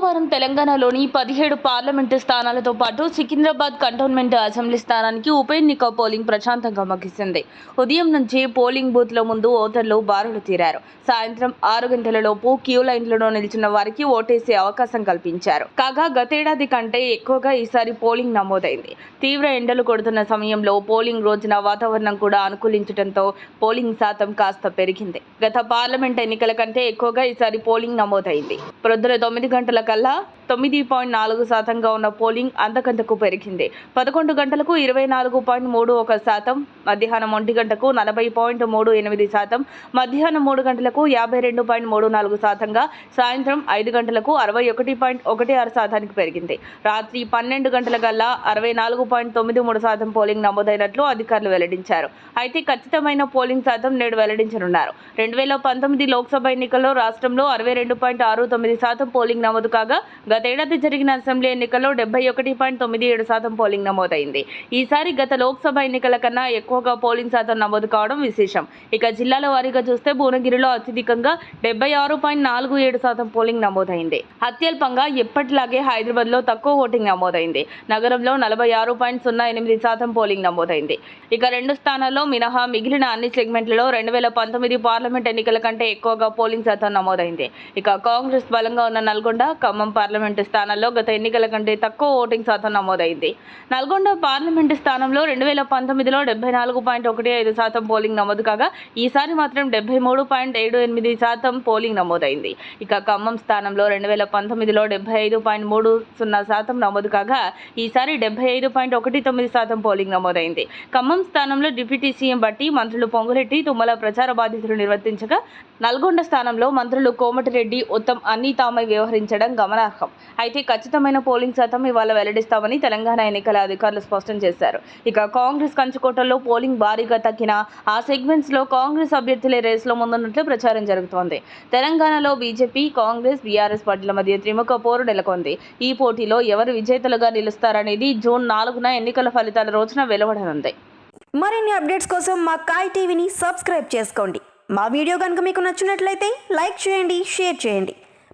సోమవారం తెలంగాణలోని పదిహేడు పార్లమెంటు స్థానాలతో పాటు సికింద్రాబాద్ కంటోన్మెంట్ అసెంబ్లీ స్థానానికి ఉప ఎన్నిక పోలింగ్ ప్రశాంతంగా ముగిసింది. ఉదయం నుంచి పోలింగ్ బూత్ల ముందు ఓటర్లు బారులు తీరారు. సాయంత్రం ఆరు గంటలలోపు క్యూ లైన్లలో నిలిచిన వారికి ఓటేసే అవకాశం కల్పించారు. కాగా గతేడాది కంటే ఎక్కువగా ఈసారి పోలింగ్ నమోదైంది. తీవ్ర ఎండలు కొడుతున్న సమయంలో పోలింగ్ రోజున వాతావరణం కూడా అనుకూలించడంతో పోలింగ్ శాతం కాస్త పెరిగింది. గత పార్లమెంట్ ఎన్నికల కంటే ఎక్కువగా ఈసారి పోలింగ్ నమోదైంది. ప్రొద్దున తొమ్మిది గంటల కల్లా తొమ్మిది పాయింట్ నాలుగు శాతంగా ఉన్న పోలింగ్ అంతకంతకు పెరిగింది. పదకొండు గంటలకు ఇరవై నాలుగు పాయింట్ మూడు ఒక శాతం మధ్యాహ్నం ఒంటి గంటకు నలభై పాయింట్ మూడు ఎనిమిది శాతం మధ్యాహ్నం మూడు గంటలకు యాభై రెండు పాయింట్ మూడు నాలుగు శాతంగా సాయంత్రం ఐదు గంటలకు అరవై ఒకటి పాయింట్ ఒకటి ఆరు శాతానికి పెరిగింది. రాత్రి పన్నెండు గంటల కల్లా అరవై నాలుగు పాయింట్ తొమ్మిది మూడు శాతం పోలింగ్ నమోదైనట్లు అధికారులు వెల్లడించారు. అయితే ఖచ్చితమైన పోలింగ్ శాతం నేడు వెల్లడించనున్నారు. రెండు వేల పంతొమ్మిది లోక్సభ ఎన్నికల్లో రాష్ట్రంలో అరవై రెండు పాయింట్ ఆరు తొమ్మిది శాతం పోలింగ్ నమోదు కాగా గతేడాది జరిగిన అసెంబ్లీ ఎన్నికల్లో డెబ్బై ఒకటి పాయింట్ తొమ్మిది ఏడు శాతం పోలింగ్ నమోదైంది. ఈసారి గత లోక్సభ ఎన్నికల కన్నా ఎక్కువగా పోలింగ్ శాతం నమోదు కావడం విశేషం. ఇక జిల్లాల వారీగా చూస్తే భువనగిరిలో అత్యధికంగా డెబ్బై ఆరు పాయింట్ నాలుగు ఏడు శాతం పోలింగ్ నమోదైంది. అత్యల్పంగా ఎప్పటిలాగే హైదరాబాద్లో తక్కువ ఓటింగ్ నమోదైంది. నగరంలో నలభై ఆరు పాయింట్ సున్నా ఎనిమిది శాతం పోలింగ్ నమోదైంది. ఇక రెండు స్థానాల్లో మినహా మిగిలిన అన్ని సెగ్మెంట్లలో రెండు వేల పంతొమ్మిది పార్లమెంట్ ఎన్నికల కంటే ఎక్కువగా పోలింగ్ శాతం నమోదైంది. ఇక కాంగ్రెస్ బలంగా ఉన్న నల్గొండ ఖమ్మం పార్లమెంటు స్థానాల్లో గత ఎన్నికల కంటే తక్కువ ఓటింగ్ శాతం నమోదైంది. నల్గొండ పార్లమెంటు స్థానంలో రెండు వేల పంతొమ్మిదిలో డెబ్బై నాలుగు పాయింట్ ఒకటి ఐదు శాతం పోలింగ్ నమోదు కాగా ఈసారి మాత్రం డెబ్బై మూడు పాయింట్ ఏడు ఎనిమిది శాతం పోలింగ్ నమోదైంది. ఇక ఖమ్మం స్థానంలో రెండు వేల పంతొమ్మిదిలో డెబ్బై ఐదు పాయింట్ మూడు సున్నా శాతం నమోదు కాగా ఈసారి డెబ్బై ఐదు పాయింట్ ఒకటి తొమ్మిది శాతం పోలింగ్ నమోదైంది. ఖమ్మం స్థానంలో డిప్యూటీ సీఎం బట్టి మంత్రులు పొంగులెట్టి తుమ్మల ప్రచార బాధ్యతలు నిర్వర్తించగా నల్గొండ స్థానంలో మంత్రులు కోమటిరెడ్డి ఉత్తమ్ అన్ని తామై వ్యవహరించడం గమనార్హం. అయితే ఖచ్చితమైన పోలింగ్ శాతం ఇవాళ వెల్లడిస్తామని తెలంగాణ ఎన్నికల అధికారులు స్పష్టం చేశారు. ఇక కాంగ్రెస్ కంచుకోటల్లో పోలింగ్ భారీగా తగ్గిన ఆ సెగ్మెంట్స్లో కాంగ్రెస్ అభ్యర్థులే రేసులో ముందున్నట్లు ప్రచారం జరుగుతోంది. తెలంగాణలో బీజేపీ కాంగ్రెస్ బీఆర్ఎస్ పార్టీల మధ్య త్రిముఖ పోరు నెలకొంది. ఈ పోటీలో ఎవరు విజేతలుగా నిలుస్తారనేది జూన్ నాలుగున ఎన్నికల ఫలితాల రోజున వెలువడనుంది. మరిన్ని అప్డేట్స్ కోసం మా కాయ్ టీవీని సబ్స్క్రైబ్ చేసుకోండి. మా వీడియో కనుక మీకు నచ్చినట్లయితే లైక్ చేయండి షేర్ చేయండి.